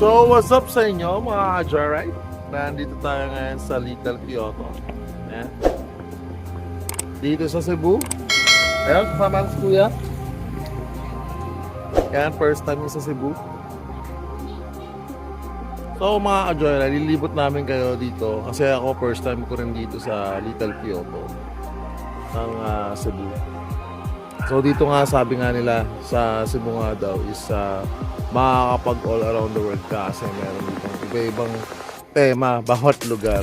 So, what's up sa inyo mga Joyride? Nandito tayo ngayon sa Little Kyoto. Ayan. Dito sa Cebu. Ayan, kasama si Kuya. Ayan, first time sa Cebu. So mga ka-Joyride, lilibot namin kayo dito kasi ako first time ko rin dito sa Little Kyoto ng ah, Cebu. So dito nga sabi nga nila sa Cebu daw is uh, makakapag all around the world ka kasi meron dito iba-ibang tema, bawat lugar.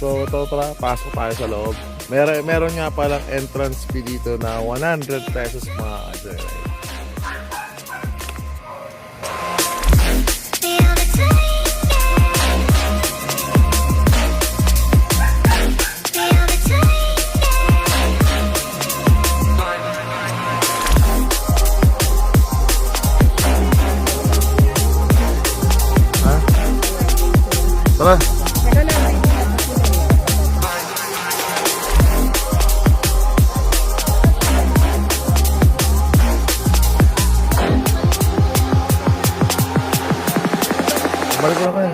So ito tara, pasok tayo sa loob. Meron, meron nga palang entrance fee dito na 100 pesos mga ka-Joyride. Balik ko na kayo.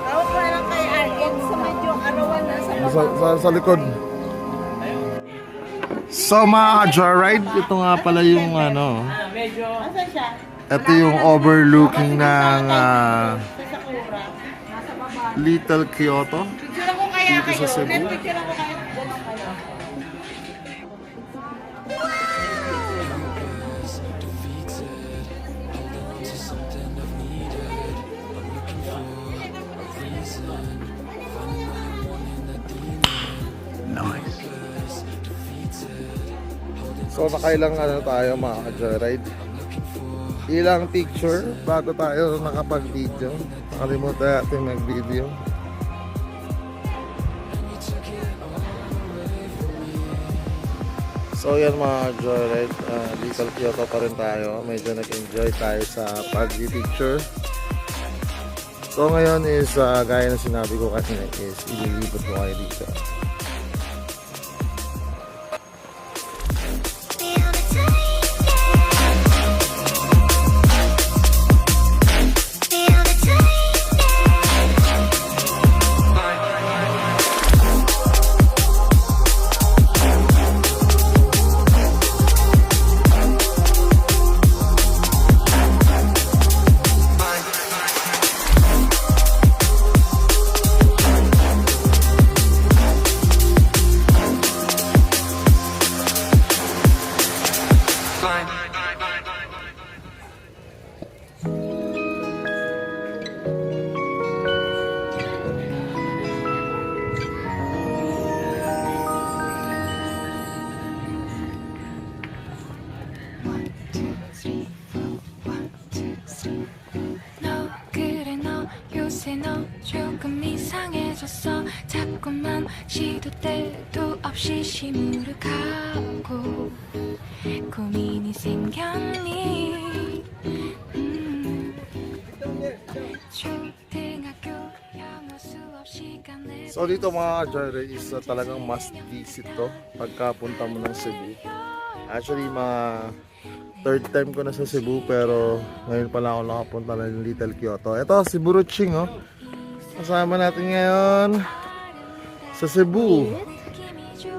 Tawag ko lang kay Arkin sa medyo arawan na sa Sa, sa, sa likod. So mga ka-joyride, ito nga pala yung ano, Asan siya? ito yung overlooking ng ah, Sa Sakura. Nasa baba. Little Kyoto. Picture ko kaya Dito sa kayo. Cebu? Net picture ko kayo. Ganun kayo. So nakailang ano tayo mga ka-joyride. Ilang picture bago tayo nakapag-video. Nakalimutan natin mag-video. So yan mga joyride, uh, Little Kyoto pa rin tayo. Medyo nag-enjoy tayo sa pag-picture. So ngayon is, uh, gaya na sinabi ko kanina is, ililipot ko kayo dito. 조금 이상해졌어 자꾸만 시도 때도 없이 시무룩하고 고민이 생겼니 음. 초등학교 영어 수업 시간에 So dito mga joyride is uh, talagang must visit to pagka punta mo ng Cebu. Actually mga third time ko na sa Cebu pero ngayon pala ako nakapunta ng Little Kyoto. Ito si Buruching oh. Kasama natin ngayon sa Cebu. 느낌이 좋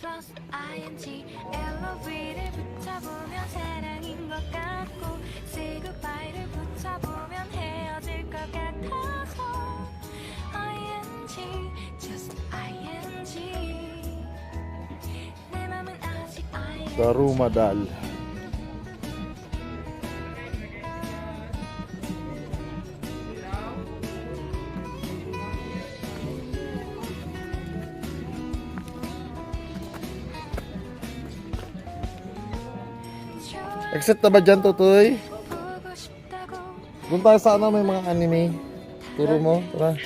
플러스 ing LOV를 붙여보면 사랑인 것 같고 say goodbye를 붙여보면 헤어질 것 같아서 ing just ing 내 맘은 아직 ing Exit na ba dyan, Tutoy? Doon tayo sa ano, may mga anime. Turo mo, tara.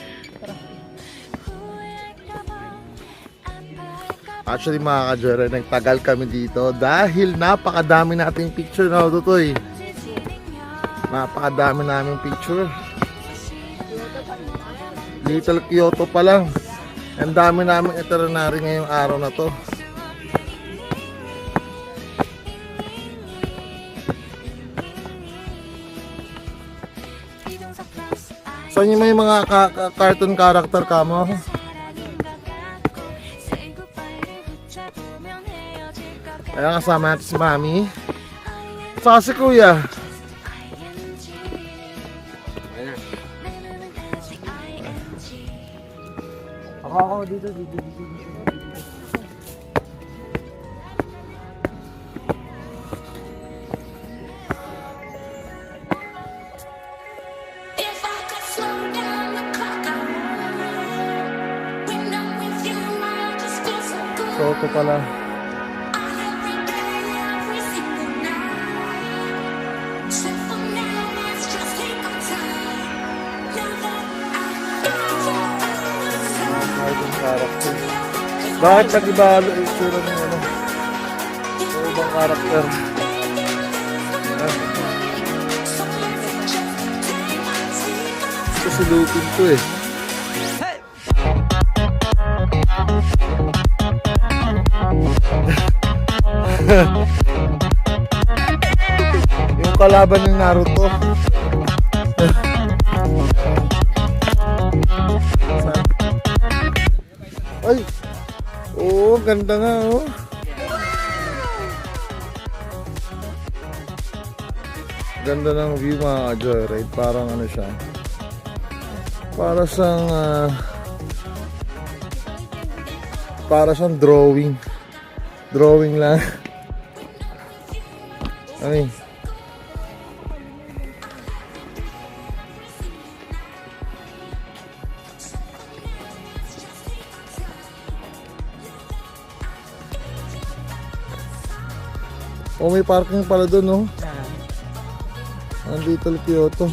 Actually mga ka-joyroy, nagtagal kami dito dahil napakadami nating picture na tutoy. Napakadami namin picture. Little Kyoto pa lang. Ang dami namin itinerary ngayong araw na to. Saan yung may mga ka- ka- cartoon character ka mo? Kaya kasama natin si Mami. Saka si Kuya. Ako ako dito, dito, dito, know Cartoon character. Bakit nag-iba yung itsura ng ano? Yung ibang character. Ah, ito si Lupin to eh. Yung kalaban ng Naruto. Ay! Oo, ganda nga oh. Ganda ng view mga joyride. Parang ano siya. Para siyang ah, para siyang drawing. Drawing lang. Ay. Oh, may parking pala doon, no? Ang Little Kyoto.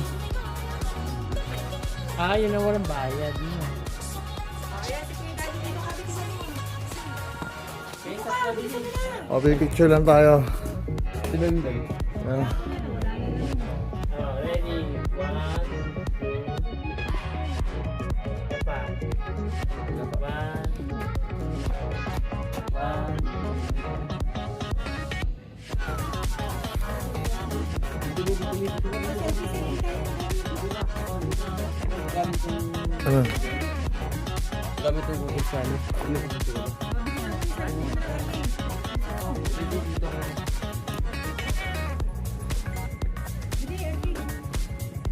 Ah, yun ang walang bayad. Yun. Oh, picture lang tayo. Sinundan. Oh, ready? One, two, Ano? gamit yung Google Sana. Ano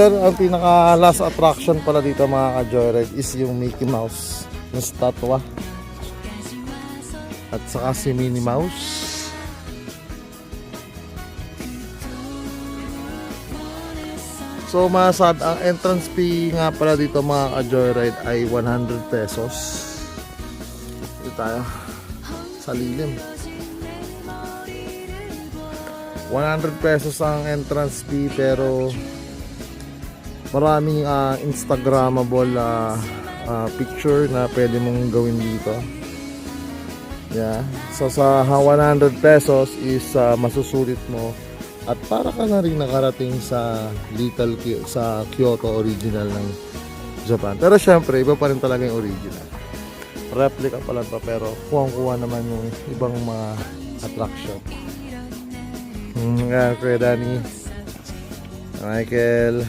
Ayun, ang pinaka last attraction pala dito mga ka-joyride is yung Mickey Mouse na statwa at saka si Minnie Mouse. So masad ang entrance fee nga pala dito mga ka-joyride ay 100 pesos. Dito tayo sa lilim. 100 pesos ang entrance fee pero maraming ah, instagrammable ah, ah, picture na pwede mong gawin dito yeah so sa ha- 100 pesos is ah, masusulit mo at para ka na rin nakarating sa Little sa Kyoto original ng Japan pero syempre iba pa rin talaga yung original replica pa lang to pero kuwang-kuha naman yung ibang mga attraction. Hmm, nga, Kuya Danny. Michael.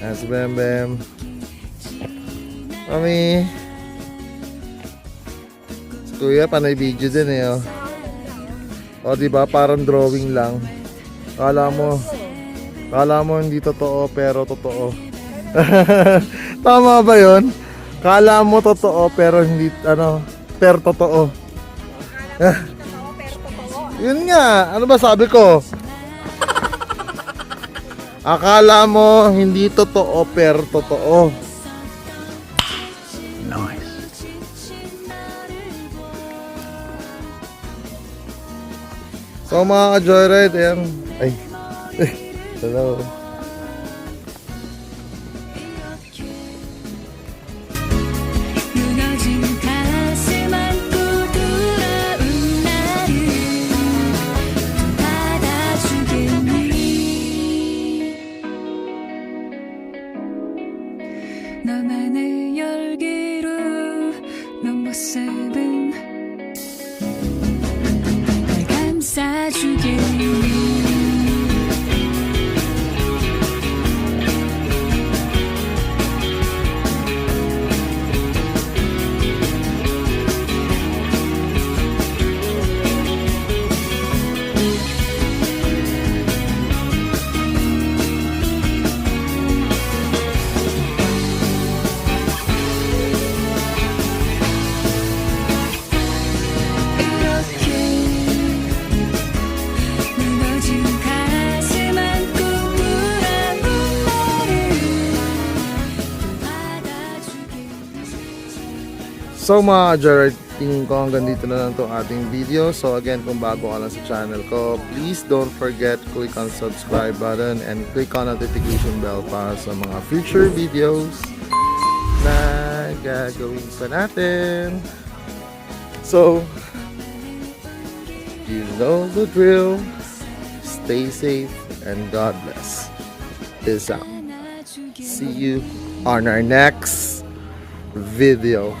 Si Bem Bem. Mami. Si Kuya, panay video din eh. Oh. O, di ba Parang drawing lang. Kala mo, kala mo hindi totoo, pero totoo. Tama ba yon? Kala mo totoo, pero hindi, ano, pero totoo. Totoo, pero totoo. Yun nga, ano ba sabi ko? Akala mo hindi totoo, pero totoo. So mga ka-joyride, ayan. Ay. Hello. like I'm sad you give So mga ka-joyride, tingin ko hanggang dito na lang itong ating video. So again, kung bago ka lang sa channel ko, please don't forget click on subscribe button and click on notification bell para sa mga future videos na gagawin pa natin. So, you know the drill. Stay safe and God bless. Peace out. See you on our next video.